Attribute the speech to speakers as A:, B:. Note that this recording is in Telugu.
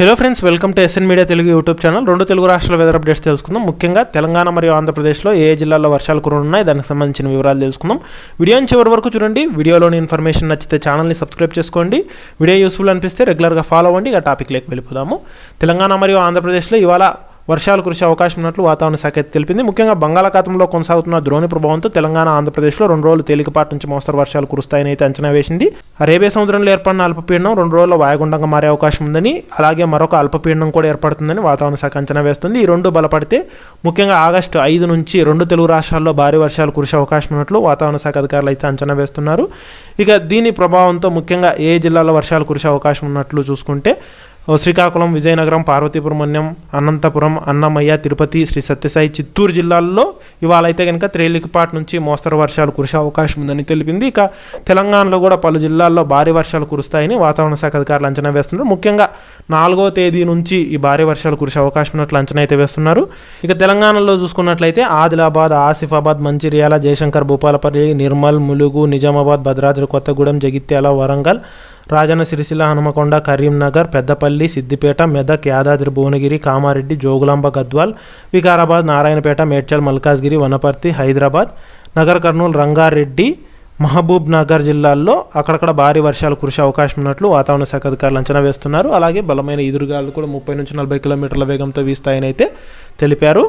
A: Hello friends welcome to SN media Telugu YouTube channel రెండు తెలుగు రాష్ట్రాల వెదర్ అప్డేట్స్ తెలుసుకుందాం. ముఖ్యంగా తెలంగాణ మరియు ఆంధ్రప్రదేశ్లో ఏ జిల్లాల్లో వర్షాలు కురున్నాయి దానికి సంబంధించిన వివరాలు తెలుసుకుందాం. వీడియోని చివరి వరకు చూడండి. వీడియోలోని ఇన్ఫర్మేషన్ నచ్చితే ఛానల్ని సబ్స్క్రైబ్ చేసుకోండి. వీడియో యూస్ఫుల్ అనిపిస్తే రెగ్యులర్గా ఫాలో అవ్వండి. ఇక టాపిక్ లేక వెళ్ళిపోదాము. తెలంగాణ మరియు ఆంధ్రప్రదేశ్లో ఇవాళ వర్షాలు కురిసే అవకాశం ఉన్నట్లు వాతావరణ శాఖ తెలిపింది. ముఖ్యంగా బంగాళాఖాతంలో కొనసాగుతున్న ద్రోణి ప్రభావంతో తెలంగాణ ఆంధ్రప్రదేశ్లో రెండు రోజులు తేలికపాటి నుంచి మోస్తరు వర్షాలు కురుస్తాయని అయితే అంచనా వేసింది. అరేబియా సముద్రంలో ఏర్పడిన అల్పపీడనం రెండు రోజుల్లో వాయుగుండంగా మారే అవకాశం ఉందని అలాగే మరొక అల్పపీడనం కూడా ఏర్పడుతుందని వాతావరణ శాఖ అంచనా వేస్తుంది. ఈ రెండు బలపడితే ముఖ్యంగా ఆగస్టు ఐదు నుంచి రెండు తెలుగు రాష్ట్రాల్లో భారీ వర్షాలు కురిసే అవకాశం ఉన్నట్లు వాతావరణ శాఖ అధికారులు అయితే అంచనా వేస్తున్నారు. ఇక దీని ప్రభావంతో ముఖ్యంగా ఏ జిల్లాలో వర్షాలు కురిసే అవకాశం ఉన్నట్లు చూసుకుంటే శ్రీకాకుళం విజయనగరం పార్వతీపురమణ్యం అనంతపురం అన్నమయ్య తిరుపతి శ్రీ సత్యసాయి చిత్తూరు జిల్లాల్లో ఇవాళ అయితే కనుక తేలికపాటి నుంచి మోస్తరు వర్షాలు కురిసే అవకాశం ఉందని తెలిపింది. ఇక తెలంగాణలో కూడా పలు జిల్లాల్లో భారీ వర్షాలు కురుస్తాయని వాతావరణ శాఖ అధికారులు అంచనా వేస్తున్నారు. ముఖ్యంగా నాలుగో తేదీ నుంచి ఈ భారీ వర్షాలు కురిసే అవకాశం ఉన్నట్లు అంచనా అయితే వేస్తున్నారు. ఇక తెలంగాణలో చూసుకున్నట్లయితే ఆదిలాబాద్ ఆసిఫాబాద్ మంచిర్యాల జయశంకర్ భూపాలపల్లి నిర్మల్ ములుగు నిజామాబాద్ భద్రాద్రి కొత్తగూడెం జగిత్యాల వరంగల్ రాజన్న సిరిసిల్ల హనుమకొండ కరీంనగర్ పెద్దపల్లి సిద్దిపేట మెదక్ యాదాద్రి భువనగిరి కామారెడ్డి జోగులాంబ గద్వాల్ వికారాబాద్ నారాయణపేట మేడ్చల్ మల్కాజ్గిరి వనపర్తి హైదరాబాద్ నగర్ కర్నూలు రంగారెడ్డి మహబూబ్ నగర్ జిల్లాల్లో అక్కడక్కడ భారీ వర్షాలు కురిసే అవకాశం ఉన్నట్లు వాతావరణ శాఖ అధికారులు అంచనా వేస్తున్నారు. అలాగే బలమైన ఎదురుగాలు కూడా ముప్పై నుంచి నలభై కిలోమీటర్ల వేగంతో వీస్తాయని అయితే తెలిపారు.